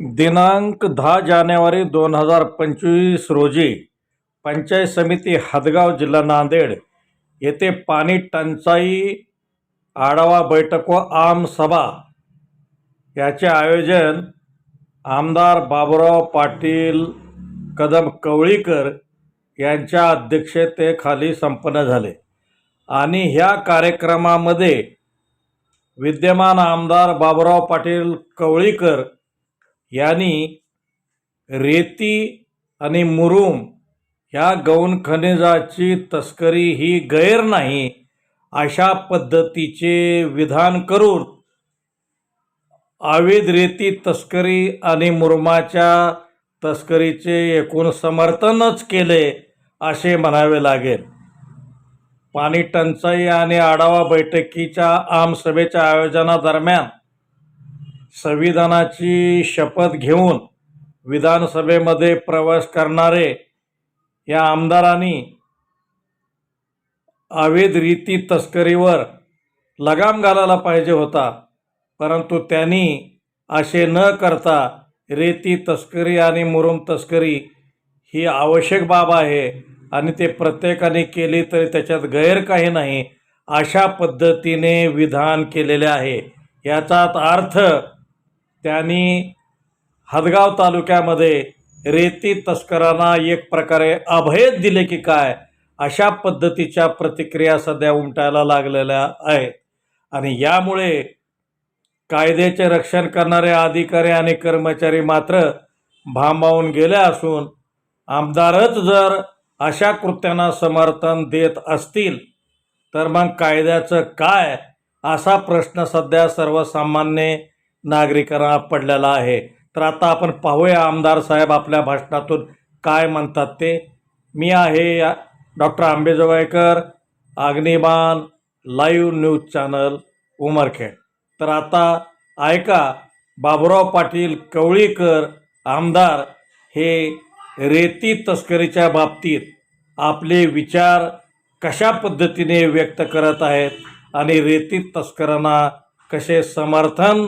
दिनांक दहा जानेवारी दोन हजार पंचवीस रोजी पंचायत समिती हदगाव जिल्हा नांदेड येथे पाणी टंचाई आढावा बैठक व आम सभा याचे आयोजन आमदार बाबुराव पाटील कदम कवळीकर यांच्या अध्यक्षतेखाली संपन्न झाले. आणि ह्या कार्यक्रमामध्ये विद्यमान आमदार बाबुराव पाटील कवळीकर यांनी रेती आणि मुरुम ह्या गौण खनिजाची तस्करी ही गैर नाही अशा पद्धतीचे विधान करून अवैध रेती तस्करी आणि मुरुमाच्या तस्करीचे एकूण समर्थनच केले असे म्हणावे लागेल. पाणी टंचाई आणि आढावा बैठकीच्या आमसभेच्या आयोजनादरम्यान संविधानाची शपथ घेऊन विधानसभेमध्ये प्रवेश करणारे या आमदारांनी अवैध रीती तस्करीवर लगाम घालायला पाहिजे होता परंतु त्यांनी असे न करता रेती तस्करी आणि मुरुम तस्करी ही आवश्यक बाब आहे आणि ते प्रत्येकाने केली तरी त्याच्यात गैर काही नाही अशा पद्धतीने विधान केलेले आहे. याचाच अर्थ त्यांनी हदगाव तालुक्यामध्ये रेती तस्करांना एक प्रकारे अभय दिले की काय अशा पद्धतीच्या प्रतिक्रिया सध्या उमटायला लागलेल्या आहेत. आणि यामुळे कायद्याचे रक्षण करणारे अधिकारी आणि कर्मचारी मात्र भांबावून गेले असून आमदारच जर अशा कृत्यांना समर्थन देत असतील तर मग कायद्याचं काय? असा प्रश्न सध्या सर्वसामान्य नागरिकांना पडलेला आहे. तर आता आपण पाहूया आमदार साहेब आपल्या भाषणातून काय म्हणतात ते. मी आहे doctor Ambejogaikar Agniban live news channel Umarkhed. तर आता ऐका बाबुराव पाटील कवळीकर आमदार हे रेती तस्करीच्या बाबतीत आपले विचार कशा पद्धतीने व्यक्त करत आहेत आणि रेती तस्करांना कसे समर्थन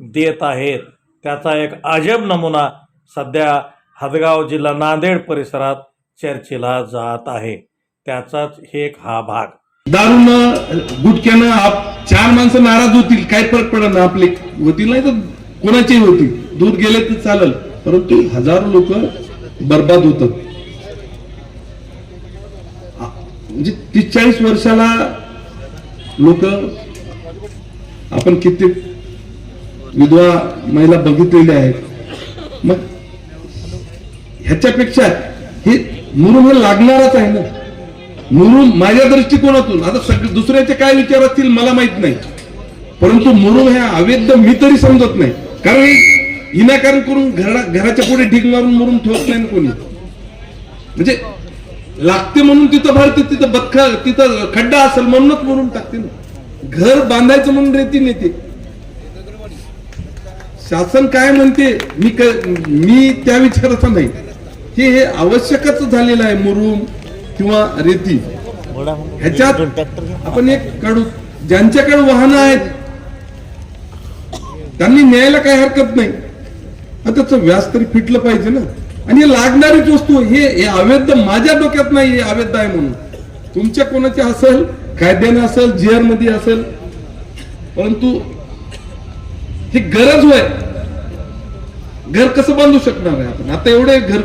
देत आहेत. त्याचा एक अजब नमुना सध्या हदगाव जिल्हा नांदेड परिसरात चर्चेला जात आहे. त्याचाच एक हा भाग. दारून गुटक्यानं आप चार माणसं नाराज होतील काय फरक पडत ना आपले होतील नाही तर कोणाचेही होतील. दूध गेले तर चालेल परंतु हजारो लोक बर्बाद होतात. म्हणजे तीस चाळीस वर्षाला लोक आपण किती विधवा महिला बघितलेल्या आहेत. मग ह्याच्यापेक्षा हे मुरुम हे लागणारच आहे ना. मुरुम माझ्या दृष्टिकोनातून आता सगळे दुसऱ्याचे काय विचार असतील मला माहीत नाही. परंतु मुरुम हे अवैध मी तरी समजत नाही. कारण हे विनाकारण करून घरा घराच्या पुढे ढीग मारून मुरुम ठेवत नाही ना कोणी. म्हणजे लागते म्हणून तिथं भरते तिथं बदखा तिथं खड्डा असेल म्हणूनच मुरुम टाकते ना. घर बांधायचं म्हणून रेती नेते. शासन काय म्हणते मी क- मी त्या विचाराचा नाही. हे हे आवश्यकच झालेलं आहे मुरुम किंवा रेती. ह्याच्यात आपण एक काढू. ज्यांच्याकडे वाहनं आहेत त्यांनी न्यायला काही हरकत नाही. त्याचं व्याज तरी फिटलं पाहिजे ना. आणि हे लागणारीच वस्तू हे हे अवैध माझ्या डोक्यात नाही हे अवैध आहे म्हणून. तुमच्या कोणाच्या असेल कायद्याने असेल जीआरमध्ये असेल. परंतु ही गरज होय. घर कसं बांधू शकणार आहे आपण? आता एवढे घर